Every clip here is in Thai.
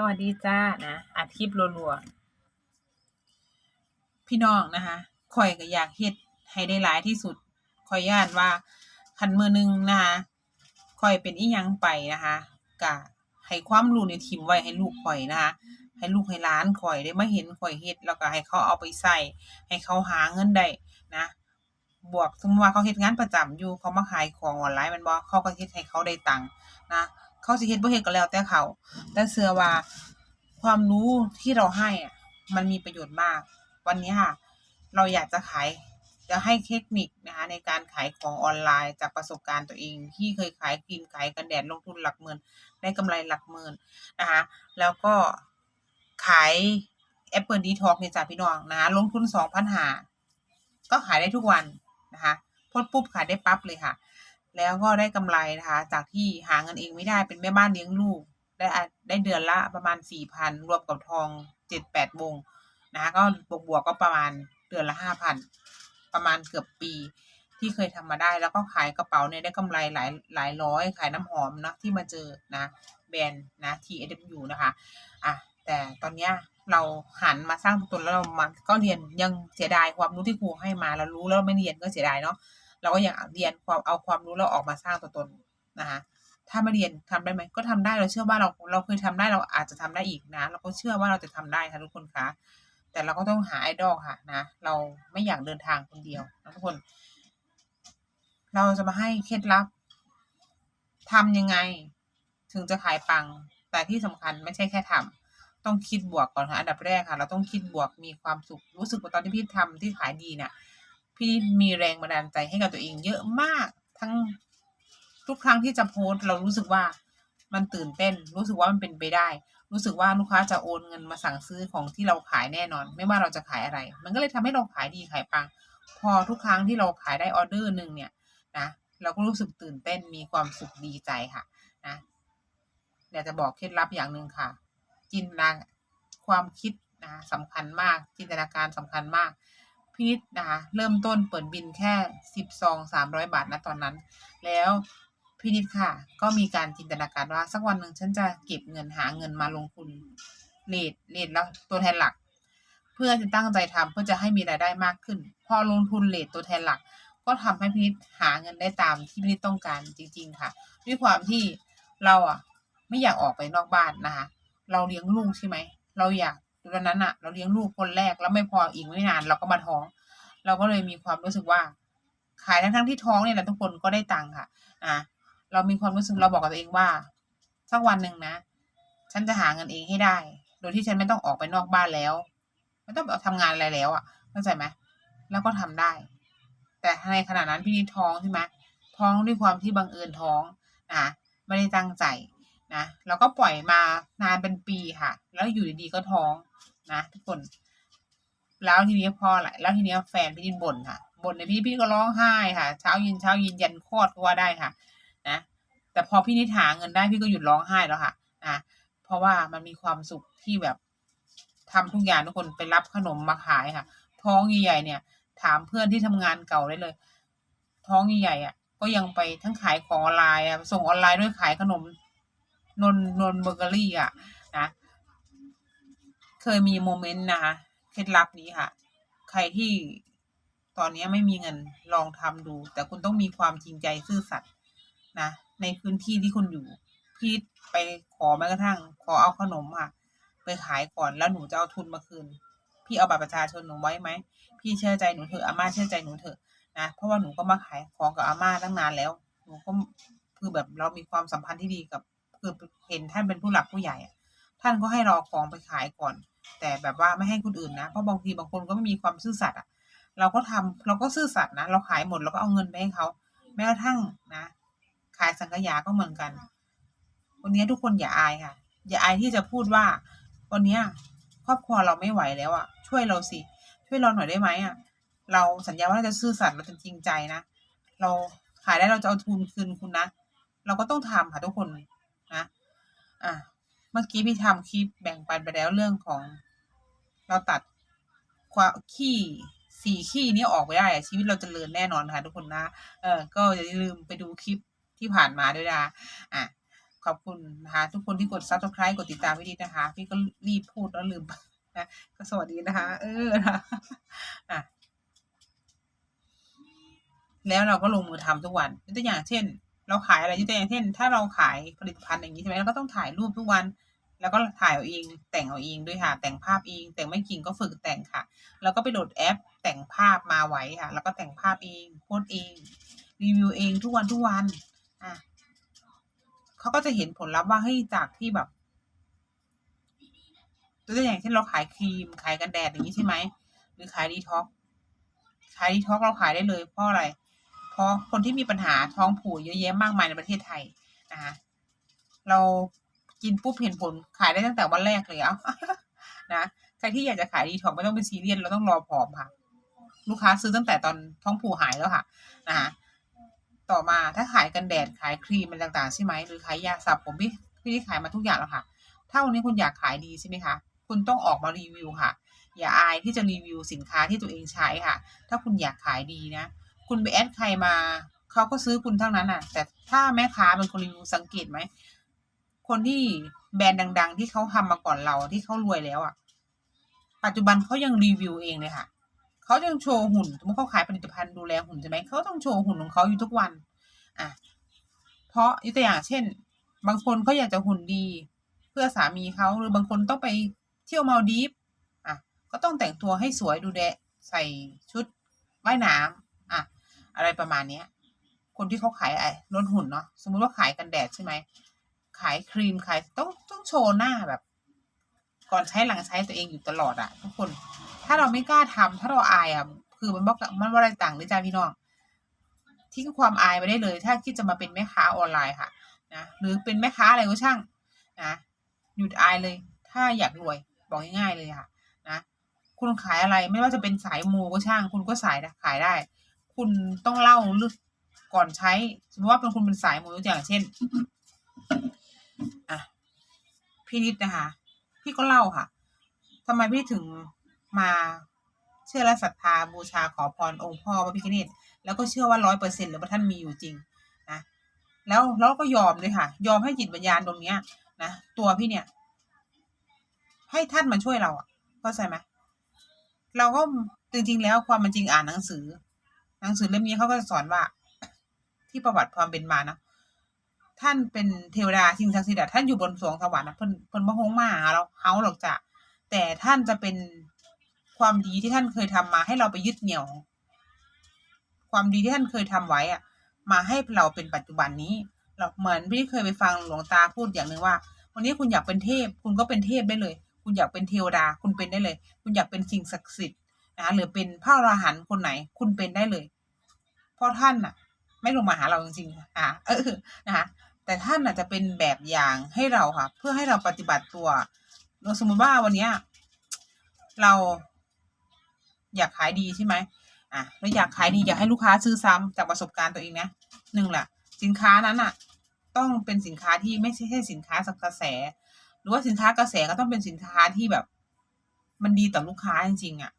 สวัสดีจ้านะอัดคลิปรัวๆพี่น้องนะคะข่อยก็อยากเฮ็ดให้ได้หลายที่สุดข่อยย่านว่าคันมือหนึงนะคะข่อยเป็นอีหยังไปนะคะก็ให้ความรู้ในทิมไว้ให้ลูกข่อยนะคะให้ลูกให้หลานข่อยได้มาเห็นข่อยเฮ็ดแล้วก็ให้เขาเอาไปใช้ให้เขาหาเงินได้นะ บวกสมมติว่าเขาเฮ็ดงานประจำอยู่เขามาขายของออนไลน์ม่นบ่เขาก็เฮ็ดให้เขาได้ตังค์นะ เขาสิเฮ็ดบ่เฮ็ดก็แล้วแต่เขา แต่เชื่อว่าความรู้ที่เราให้อะมันมีประโยชน์มาก วันนี้ค่ะ เราอยากจะขายจะให้เทคนิคนะคะในการขายของออนไลน์จากประสบการณ์ตัวเอง ที่เคยขายครีมขายกันแดดลงทุนหลักหมื่นได้กำไรหลักหมื่นนะคะแล้วก็ขายแอปเปิลดีท็อกเนี่ยจ้ะพี่น้องนะคะลงทุน2,500ก็ขายได้ทุกวันนะคะโพสต์ปุ๊บขายได้ปั๊บเลยค่ะ แล้วก็ได้กำไรนะคะ จากที่หาเงินเองไม่ได้เป็นแม่บ้านเลี้ยงลูก ได้ได้เดือนละประมาณสี่พันรวมกับทองเจ็ดแปดวงนะคะก็บวกบวกๆก็ประมาณเดือนละห้าพันประมาณเกือบปีที่เคยทำมาได้แล้วก็ขายกระเป๋าเนี่ยได้กำไรหลายหลายร้อย ขายน้ำหอมเนาะที่มาเจอนะแบรนด์นะ TSW นะคะอะแต่ตอนเนี้ยเราหันมาสร้างตัวตนแล้วเรามาก็เรียนยังเสียดายความรู้ที่ครูให้มาเรารู้แล้วไม่เรียนก็เสียดายเนาะ เราก็ยากเรียนความเอาความรู้เราออกมาสร้างตัวตนนะคะถ้าไม่เรียนทำได้ไหมก็ทำได้เราเชื่อว่าเราเราเคยทำได้เราอาจจะทำได้อีกนะ เราก็เชื่อว่าเราจะทำได้ค่ะทุกคนคะแต่เราก็ต้องหาไอดอลค่ะนะ เราไม่อยากเดินทางคนเดียวนะทุกคน เราจะมาให้เคล็ดลับทำยังไง ถึงจะขายปัง แต่ที่สำคัญไม่ใช่แค่ทำต้องคิดบวกก่อนค่ะอันดับแรกค่ะ เราต้องคิดบวกมีความสุขรู้สึกว่าตอนที่พี่ทำที่ขายดีเนี่ย พี่มีแรงบันดาลใจให้กับตัวเองเยอะมากทั้งทุกครั้งที่จะโพสเรารู้สึกว่ามันตื่นเต้น รู้สึกว่ามันเป็นไปได้ รู้สึกว่าลูกค้าจะโอนเงินมาสั่งซื้อของที่เราขายแน่นอน ไม่ว่าเราจะขายอะไร มันก็เลยทำให้เราขายดีขายปัง พอทุกครั้งที่เราขายได้ออเดอร์หนึ่งเนี่ยนะเราก็รู้สึกตื่นเต้นมีความสุขดีใจค่ะนะอยากจะบอกเคล็ดลับอย่างหนึ่งค่ะ จินตนาความคิดนะสำคัญมากจินตนาการสำคัญมาก พี่นิดนะคะเริ่มต้นเปิดบินแค่สิบซองสามร้อยบาทนะตอนนั้น แล้วพีนิดค่ะ ก็มีการจินตนาการว่า สักวันหนึ่งฉันจะเก็บเงินหาเงินมาลงทุนเลทเลทแล้วตัวแทนหลัก เพื่อจะตั้งใจทำเพื่อจะให้มีรายได้มากขึ้น พอลงทุนเลทตัวแทนหลัก ก็ทำให้พีนิดหาเงินได้ตามที่พีนิดต้องการจริง ๆ ค่ะ ด้วยความที่เราอะไม่อยากออกไปนอกบ้านนะคะเราเลี้ยงลูกใช่ไหมเราอยาก ตอนนั้นอะเราเลี้ยงลูกคนแรกแล้วไม่พออีกไม่นานเราก็มาท้อง เราก็เลยมีความรู้สึกว่า ขายทั้งทั้งๆที่ท้องเนี่ยแหละทุกคนก็ได้ตังค์ค่ะ อะเรามีความรู้สึกเราบอกกับตัวเองว่าสักวันหนึ่งนะ ฉันจะหาเงินเองให้ได้ โดยที่ฉันไม่ต้องออกไปนอกบ้านแล้ว ไม่ต้องไปทำงานอะไรแล้วอะเข้าใจไหมแล้วก็ทำได้ แต่ในขณะนั้นพี่นิดท้องใช่ไหมท้องด้วยความที่บังเอิญท้องอะไม่ได้ตั้งใจนะแล้วก็ปล่อยมานานเป็นปีค่ะ แล้วอยู่ดีๆก็ท้อง นะทุกคน แล้วทีนี้พอแหละแล้วทีนี้แฟนพี่ดินบ่นค่ะบ่นในพี่พี่ก็ร้องไห้ค่ะ เช้าเย็นเช้าเย็นยันคลอดก็ว่าได้ค่ะ นะ แต่พอพี่นิดหาเงินได้พี่ก็หยุดร้องไห้แล้วค่ะนะเพราะว่ามันมีความสุขที่แบบทำทุกอย่างทุกคนไปรับขนมมาขายค่ะ ท้องใหญ่ๆเนี่ย ถามเพื่อนที่ทำงานเก่าได้เลย ท้องใหญ่ๆอะ ก็ยังไปทั้งขายของออนไลน์อะส่งออนไลน์ด้วยขายขนมนนนนเบเกอรี่อะ เคยมีโมเมนต์นะคะเคล็ดลับนี้ค่ะ ใครที่ตอนนี้ไม่มีเงินลองทำดู แต่คุณต้องมีความจริงใจซื่อสัตย์นะในพื้นที่ที่คุณอยู่ พี่ไปขอแม้กระทั่ง ขอเอาขนมค่ะไปขายก่อนแล้วหนูจะเอาทุนมาคืน พี่เอาบัตรประชาชนหนูไว้ไหม พี่เชื่อใจหนูเถอะอาม่าเชื่อใจหนูเถอะนะเพราะว่าหนูก็มาขายของกับอาม่าตั้งนานแล้ว หนูก็คือแบบเรามีความสัมพันธ์ที่ดีกับคือเห็นท่านเป็นผู้หลักผู้ใหญ่อะ ท่านก็ให้ราของไปขายก่อน แต่แบบว่าไม่ให้คนอื่นนะ เพราะบางทีบางคนก็ไม่มีความซื่อสัตย์อะ เราก็ทำเราก็ซื่อสัตย์นะ เราขายหมดเราก็เอาเงินไปให้เขา แม้กระทั่งนะ ขายสังขยาก็เหมือนกัน วันนี้ทุกคนอย่าอายค่ะ อย่าอายที่จะพูดว่า วันนี้ครอบครัวเราไม่ไหวแล้วอะ ช่วยเราสิ ช่วยเราหน่อยได้ไหมอะ เราสัญญาว่าเราจะซื่อสัตย์เราจะจริงใจนะ เราขายได้เราจะเอาทุนคืนคุณนะ เราก็ต้องทำค่ะทุกคนนะ อะ เมื่อกี้พี่ทำคลิปแบ่งปันไปแล้วเรื่องของ เราตัดความขี้สี่ขี้นี้ออกไปได้ ชีวิตเราจเจริญแน่นอนค่ะทุกคนนะ เออก็อย่าลืมไปดูคลิปที่ผ่านมาด้วยนะอะขอบคุณนะคะทุกคนที่กด subscribe กดติดตามพี่นิดนะคะ พี่ก็รีบพูดแล้วลืมนะก็สวัสดีนะคะ เออนะอะแล้วเราก็ลงมือทำทุกวัน ตัวอย่างเช่น เราขายอะไรยกตัวอย่างเช่น ถ้าเราขายผลิตภัณฑ์อย่างนี้ใช่ไหมเราก็ต้องถ่ายรูปทุกวัน แล้วก็ถ่ายเอาเองแต่งเอาเองด้วยค่ะ แต่งภาพเอง แต่งไม่จริงก็ฝึกแต่งค่ะ แล้วก็ไปโหลดแอป แต่งภาพมาไว้ค่ะ แล้วก็แต่งภาพเองโพสเองรีวิวเองทุกวันทุกวันอะเขาก็จะเห็นผลลัพธ์ว่าเฮ้ยจากที่แบบตัวอย่างเช่นเราขายครีมขายกันแดดอย่างนี้ใช่ไหมหรือขายดีท็อกขายดีท็อกเราขายได้เลยเพราะอะไรเพราะคนที่มีปัญหาท้องผูกเยอะแยะมากมายในประเทศไทยนะคะเรากินปุ๊บเห็นผลขายได้ตั้งแต่วันแรกเลยเอานะใครที่อยากจะขายดีท็อกไม่ต้องเป็นซีเรียสเราต้องรอผอมค่ะ ลูกค้าซื้อตั้งแต่ตอนท้องผูกหายแล้วค่ะนะคะต่อมาถ้าขายกันแดดขายครีมอะไรต่างๆใช่ไหมหรือขายยาสระผมพี่พี่ได้ขายมาทุกอย่างแล้วค่ะ ถ้าวันนี้คุณอยากขายดีใช่ไหมคะคุณต้องออกมารีวิวค่ะ อย่าอายที่จะรีวิวสินค้าที่ตัวเองใช้ค่ะ ถ้าคุณอยากขายดีนะ คุณไปแอดใครมาเขาก็ซื้อคุณทั้งนั้นอะ แต่ถ้าแม่ค้าเป็นคนรีวิวสังเกตไหมคนที่แบรนด์ดัง ๆ ที่เขาทำมาก่อนเราที่เขารวยแล้วอะ ปัจจุบันเขายังรีวิวเองเลยค่ะเขายังโชว์หุ่นสมมติเขาขายผลิตภัณฑ์ดูแลหุ่นใช่ไหมเขาต้องโชว์หุ่นของเขาอยู่ทุกวันอะเพราะยกตัวอย่างเช่น บางคนเขาอยากจะหุ่นดี เพื่อสามีเขาหรือบางคนต้องไปเที่ยวมาดีฟอะก็ต้องแต่งตัวให้สวยดูแลใส่ชุดว่ายน้ำ อะไรประมาณเนี้ย คนที่เขาขายไอ้ลดหุ่นเนาะสมมุติว่าขายกันแดดใช่ไหมขายครีมขายต้องต้องโชว์หน้าแบบ ก่อนใช้หลังใช้ตัวเองอยู่ตลอดอะทุกคน ถ้าเราไม่กล้าทำถ้าเราอายอะคือมันบอกมันว่าอะไรต่างเลยจ้าพี่น้องทิ้งความอายไปได้เลย ถ้าคิดจะมาเป็นแม่ค้าออนไลน์ค่ะนะหรือเป็นแม่ค้าอะไรก็ช่างนะหยุดอายเลย ถ้าอยากรวยบอกง่ายๆเลยค่ะนะคุณขายอะไรไม่ว่าจะเป็นสายมูก็ช่าง คุณก็สายขายได้ คุณต้องเล่าเรื่องก่อนใช้ สมมติว่าเป็นคุณเป็นสายมูยกตัวอย่างเช่นอะพี่นิดนะคะ พี่ก็เล่าค่ะทำไมพี่ถึงมาเชื่อและศรัทธาบูชาขอพรองค์พ่อพระพิฆเนศแล้วก็เชื่อว่าร้อยเปอร์เซ็นต์หรือว่าท่านมีอยู่จริงนะแล้วเราก็ยอมเลยค่ะ ยอมให้จิตวิญญาณตรงเนี้ยนะตัวพี่เนี่ย ให้ท่านมาช่วยเราอะเข้าใจไหมเราก็จริงๆแล้วความเป็นจริงอ่านหนังสือ หนังสือเล่มนี้เขาก็จะสอนว่า ที่ประวัติความเป็นมานะท่านเป็นเทวดาสิ่งศักดิ์สิทธิ์ท่านอยู่บนสวงสวรรค์นะเพิ่นเพิ่นบ่ฮงมาหาเราเฮาหรอกจ้ะแต่ท่านจะเป็นความดีที่ท่านเคยทำมาให้เราไปยึดเหนี่ยว ความดีที่ท่านเคยทำไว้อะมาให้เราเป็นปัจจุบันนี้ เราเหมือนพี่เคยไปฟังหลวงตาพูดอย่างหนึ่งว่า วันนี้คุณอยากเป็นเทพ คุณก็เป็นเทพได้เลย คุณอยากเป็นเทวดาคุณเป็นได้เลย คุณอยากเป็นสิ่งศักดิ์สิทธิ์ นะหรือเป็นพระอรหันต์คนไหน คุณเป็นได้เลย เพราะท่านน่ะ ไม่ลงมาหาเราจริงๆอะเออนะคะแต่ท่านอาจจะเป็นแบบอย่างให้เราค่ะ เพื่อให้เราปฏิบัติตัวเราสมมติว่าวันเนี้ย เราอยากขายดีใช่ไหมอะเราอยากขายดีอยากให้ลูกค้าซื้อซ้ำจากประสบการณ์ตัวเองนะหนึ่งแหละสินค้านั้นอะ ต้องเป็นสินค้าที่ไม่ใช่แค่สินค้าสักกระแส หรือว่าสินค้ากระแสก็ต้องเป็นสินค้าที่แบบ มันดีต่อลูกค้าจริงๆอะ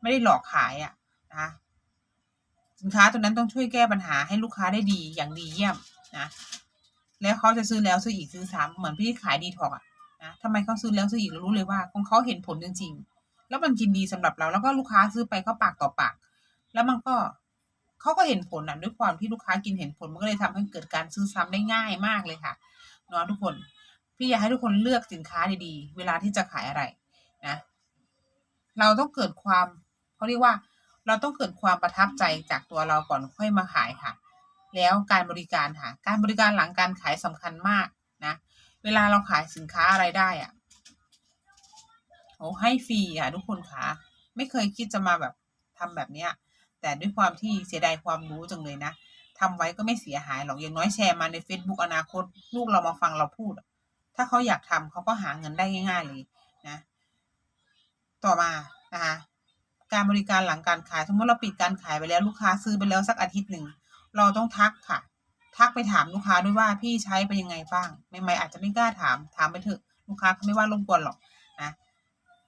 ไม่ได้หลอกขายอะนะสินค้าตัวนั้นต้องช่วยแก้ปัญหาให้ลูกค้าได้ดีอย่างดีเยี่ยมนะแล้วเขาจะซื้อแล้วซื้ออีกซื้อซ้ำเหมือนพี่ขายดีทอกอะนะทำไมเขาซื้อแล้วซื้ออีกเรารู้เลยว่าของเขาเห็นผลจริงๆ แล้วมันกินดีสำหรับเราแล้วก็ลูกค้าซื้อไปก็ปากต่อปาก แล้วมันก็เขาก็เห็นผลนะด้วยความที่ลูกค้ากินเห็นผลมันก็เลยทำให้เกิดการซื้อซ้ำได้ง่ายมากเลยค่ะเนาะทุกคน พี่อยากให้ทุกคนเลือกสินค้าดีๆ เวลาที่จะขายอะไรนะ เราต้องเกิดความ เขาเรียกว่าเราต้องเกิดความประทับใจจากตัวเราก่อนค่อยมาขายค่ะ แล้วการบริการค่ะ การบริการหลังการขายสำคัญมากนะ เวลาเราขายสินค้าอะไรได้อะโอ้ให้ฟรีค่ะทุกคนค่ะ ไม่เคยคิดจะมาแบบทำแบบเนี้ย แต่ด้วยความที่เสียดายความรู้จังเลยนะทำไว้ก็ไม่เสียหายหรอก อย่างน้อยแชร์มาใน Facebook อนาคต ลูกเรามาฟังเราพูด ถ้าเขาอยากทำเขาก็หาเงินได้ง่าย ๆเลยนะ ต่อมานะคะ การบริการหลังการขาย สมมติเราปิดการขายไปแล้วลูกค้าซื้อไปแล้วสักอาทิตย์หนึ่ง เราต้องทักค่ะ ทักไปถามลูกค้าด้วยว่าพี่ใช้เป็นยังไงบ้างใหม่ๆอาจจะไม่กล้าถาม ถามไปเถอะลูกค้าเขาไม่ว่ารบกวนหรอกนะ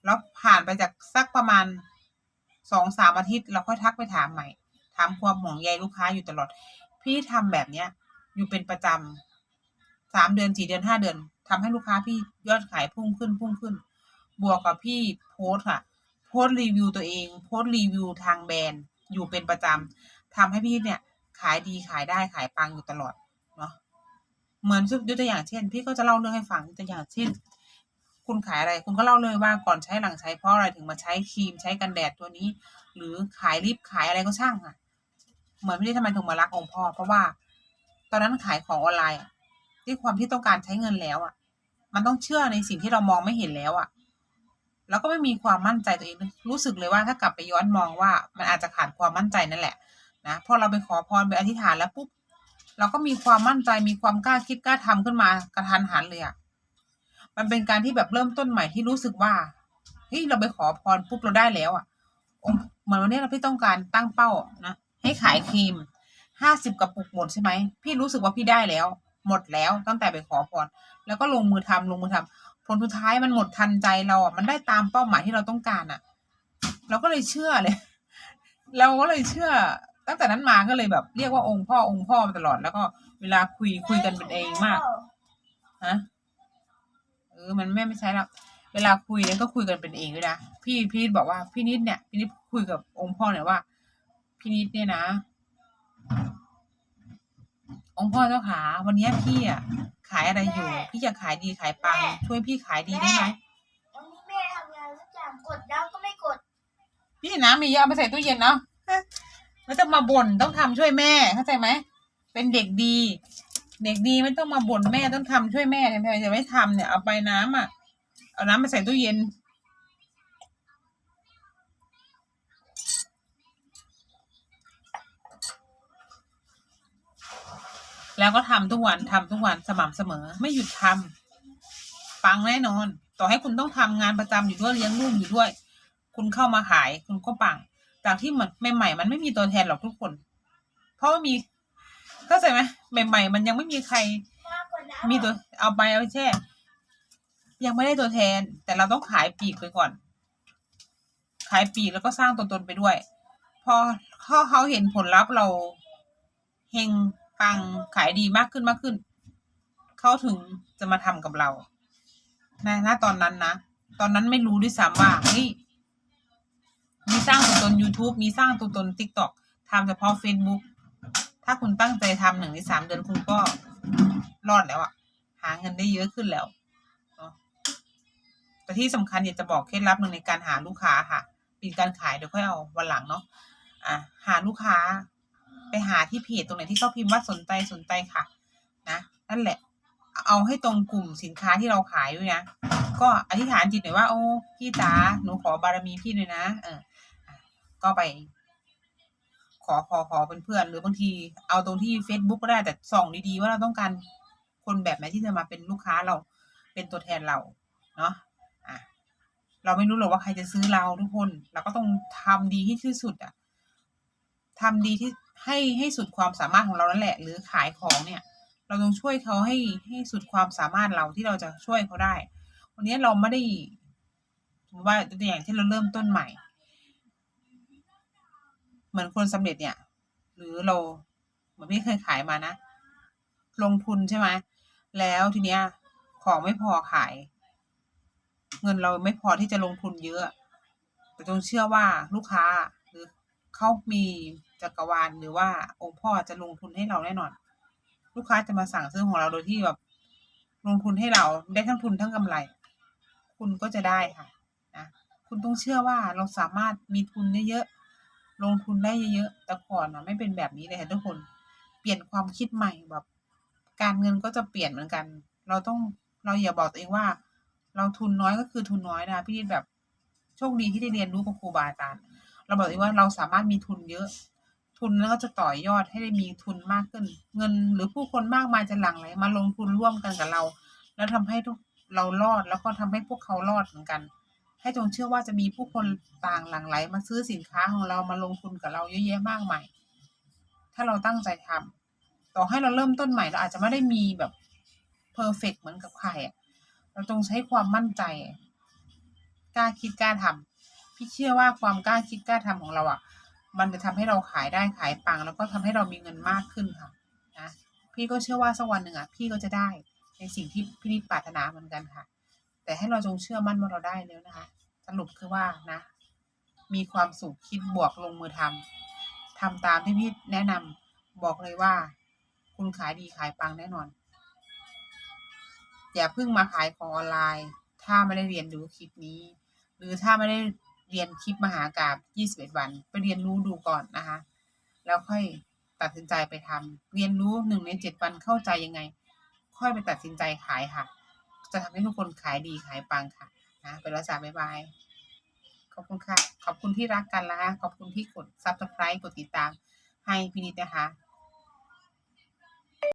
แล้วผ่านไปจากสักประมาณสองสามอาทิตย์ เราค่อยทักไปถามใหม่ ถามความห่วงใยลูกค้าอยู่ตลอด พี่ทำแบบเนี้ย อยู่เป็นประจสามเดือนสี่เดือนห้าเดือนทำให้ลูกค้าพี่ยอดขายพุ่งขึ้นพุ่งขึ้น บวกกับพี่โพสค่ะ โพสต์รีวิวตัวเอง โพสต์รีวิวทางแบรนด์อยู่เป็นประจำทำให้พี่เนี่ย ขายดีขายได้ขายปังอยู่ตลอดเนาะเหมือนยกตัวอย่างเช่น พี่ก็จะเล่าเรื่องให้ฟังยกตัวอย่างเช่น คุณขายอะไร คุณก็เล่าเลยว่าก่อนใช้หลังใช้เพราะอะไรถึงมาใช้ครีมใช้กันแดดตัวนี้ หรือขายลิปขายอะไรก็ช่างอะ เหมือนพี่ได้ทำไมถึงมารักองค์พ่อเพราะว่า ตอนนั้นขายของออนไลน์อะด้วยความที่ต้องการใช้เงินแล้วอะ มันต้องเชื่อในสิ่งที่เรามองไม่เห็นแล้วอะ แล้วก็ไม่มีความมั่นใจตัวเองรู้สึกเลยว่าถ้ากลับไปย้อนมองว่า มันอาจจะขาดความมั่นใจนั่นแหละนะพอเราไปขอพรไปอธิษฐานแล้วปุ๊บเราก็มีความมั่นใจมีความกล้าคิดกล้าทำขึ้นมากระทันหันเลยอะมันเป็นการที่แบบเริ่มต้นใหม่ที่รู้สึกว่าเฮ้ยเราไปขอพรปุ๊บเราได้แล้วอะองเหมือนวันนี้เราพี่ต้องการตั้งเป้านะให้ขายครีมห้าสิบกระปุกหมดใช่ไหมพี่รู้สึกว่าพี่ได้แล้ว หมดแล้วตั้งแต่ไปขอพรแล้วก็ลงมือทำลงมือทำ ผลสุดท้ายมันหมดทันใจเราอะมันได้ตามเป้าหมายที่เราต้องการอะ เราก็เลยเชื่อเลย เราก็เลยเชื่อ ตั้งแต่นั้นมาก็เลยแบบ เรียกว่าองค์พ่อองค์พ่อมาตลอดแล้วก็เวลาคุยคุยกันเป็นเองมากฮะเออมันแม่ไม่ใช่แล้วเวลาคุยเนี่ยก็คุยกันเป็นเองด้วยนะพี่พี่นิดบอกว่าพี่นิดเนี่ยพี่นิดคุยกับองค์พ่อเนี่ยว่า พี่นิดเนี่ยนะ องค์พ่อเจ้าขาวันนี้พี่อะ ขายอะไรอยู่ พี่จะขายดีขายปัง ช่วยพี่ขายดีได้ไหมวันนี้แม่ทำงานทุกอย่างกดแล้วก็ไม่กด พี่น้ำมีเยอะเอาไปใส่ตู้เย็นเนาะไม่ต้องมาบ่นต้องทำช่วยแม่เข้าใจไหมเป็นเด็กดี เด็กดีไม่ต้องมาบ่นแม่ต้องทำช่วยแม่ทำไมจะไม่ทำเนี่ยเอาไปน้ำอะเอาน้ำไปใส่ตู้เย็น แล้วก็ทำทุกวันทำทุกวันสม่ำเสมอ ไม่หยุดทำปังแน่นอน ต่อให้คุณต้องทำงานประจำอยู่ด้วยเลี้ยงลูกอยู่ด้วย คุณเข้ามาขาย คุณก็ปังจากที่มันใหม่ๆมันไม่มีตัวแทนหรอกทุกคน เพราะว่ามีเข้าใจไหมใหม่ๆมันยังไม่มีใคร มีตัวเอาไปเอาไปแช่ ยังไม่ได้ตัวแทน แต่เราต้องขายปีกไปก่อน ขายปีกแล้วก็สร้างตัวตนไปด้วย พอเขาเขาเห็นผลลัพธ์เราเฮง ปังขายดีมากขึ้นมากขึ้น เขาถึงจะมาทำกับเรานะณตอนนั้นนะ ตอนนั้นไม่รู้ด้วยซ้ำว่าเฮ้ยมีสร้างตัวตน YouTube มีสร้างตัวตน TikTok ทำเฉพาะ Facebook ถ้าคุณตั้งใจทำหนึ่งในสามเดือนคุณก็รอดแล้วอะหาเงินได้เยอะขึ้นแล้วแต่ที่สำคัญอยากจะบอกเคล็ดลับหนึ่งในการหาลูกค้าค่ะปีการขายเดี๋ยวค่อยเอาวันหลังเนาะอะหาลูกค้า ไปหาที่เพจตรงไหนที่เขาพิมพ์ว่าสนใจสนใจค่ะนะนั่นแหละ เอาให้ตรงกลุ่มสินค้าที่เราขายด้วยนะก็อธิษฐานจิตหน่อยว่า โอ้พี่จ๋าหนูขอบารมีพี่หน่อยนะเออก็ไป ขอขอขอเป็นเพื่อนหรือบางที เอาตรงที่ Facebook ก็ได้แต่ส่องดีๆว่าเราต้องการคนแบบไหนที่จะมาเป็นลูกค้าเราเป็นตัวแทนเราเนาะอะเราไม่รู้หรอกว่าใครจะซื้อเราทุกคน เราก็ต้องทำดีที่สุดอะทำดีที่ ให้ให้สุดความสามารถของเรานั่นแหละ หรือขายของเนี่ย เราต้องช่วยเขาให้ให้สุดความสามารถเราที่เราจะช่วยเขาได้ วันนี้เราไม่ได้สมมติว่าตัวอย่างที่เราเริ่มต้นใหม่ เหมือนคนสำเร็จเนี่ย หรือเราเหมือนพี่เคยขายมานะ ลงทุนใช่ไหมแล้วทีเนี้ยของไม่พอขาย เงินเราไม่พอที่จะลงทุนเยอะ แต่จงเชื่อว่าลูกค้าหรือเขามี จักรวาลหรือว่าองค์พ่อจะลงทุนให้เราแน่นอน ลูกค้าจะมาสั่งซื้อของเราโดยที่แบบลงทุนให้เราได้ทั้งทุนทั้งกำไร คุณก็จะได้ค่ะนะคุณต้องเชื่อว่าเราสามารถมีทุนเยอะๆลงทุนได้เยอะๆแต่ก่อนนะไม่เป็นแบบนี้เลยค่ะทุกคนเปลี่ยนความคิดใหม่แบบ การเงินก็จะเปลี่ยนเหมือนกัน เราต้องเราอย่าบอกตัวเองว่า เราทุนน้อยก็คือทุนน้อยนะพี่แบบโชคดีที่ได้เรียนรู้กับครูบาอาจารย์เราบอกตัวเองว่าเราสามารถมีทุนเยอะ ทุนแล้วก็จะต่อยอดให้ได้มีทุนมากขึ้น เงินหรือผู้คนมากมายจะหลั่งไหลมาลงทุนร่วมกันกับเรา แล้วทำให้ทุกเรารอดแล้วก็ทำให้พวกเขารอดเหมือนกัน ให้จงเชื่อว่าจะมีผู้คนต่างหลั่งไหลมาซื้อสินค้าของเรามาลงทุนกับเราเยอะแยะมากมายถ้าเราตั้งใจทำต่อให้เราเริ่มต้นใหม่เราอาจจะไม่ได้มีแบบเพอร์เฟกเหมือนกับใครอะเราต้องใช้ความมั่นใจกล้าคิดกล้าทำพี่เชื่อว่าความกล้าคิดกล้าทำของเราอะ มันจะทำให้เราขายได้ขายปัง แล้วก็ทำให้เรามีเงินมากขึ้นค่ะนะพี่ก็เชื่อว่าสักวันหนึ่งอะพี่ก็จะได้ในสิ่งที่พี่นิดปรารถนาเหมือนกันค่ะ แต่ให้เราจงเชื่อมั่นว่าเราได้แล้วนะคะ สรุปคือว่านะ มีความสุขคิดบวกลงมือทำทำตามที่พี่แนะนำบอกเลยว่า คุณขายดีขายปังแน่นอน อย่าเพิ่งมาขายของออนไลน์ ถ้าไม่ได้เรียนรู้คลิปนี้ หรือถ้าไม่ได้ เรียนคลิปมหากราบ21 วัน ไปเรียนรู้ดูก่อนนะคะ แล้วค่อยตัดสินใจไปทำเรียนรู้หนึ่งในเจ็ดวันเข้าใจยังไง ค่อยไปตัดสินใจขายค่ะ จะทำให้ทุกคนขายดีขายปังค่ะนะไปแล้วจ้าบ๊ายบาย ขอบคุณค่ะ ขอบคุณที่รักกันนะคะขอบคุณที่กด subscribe กดติดตามให้พินิจนะคะ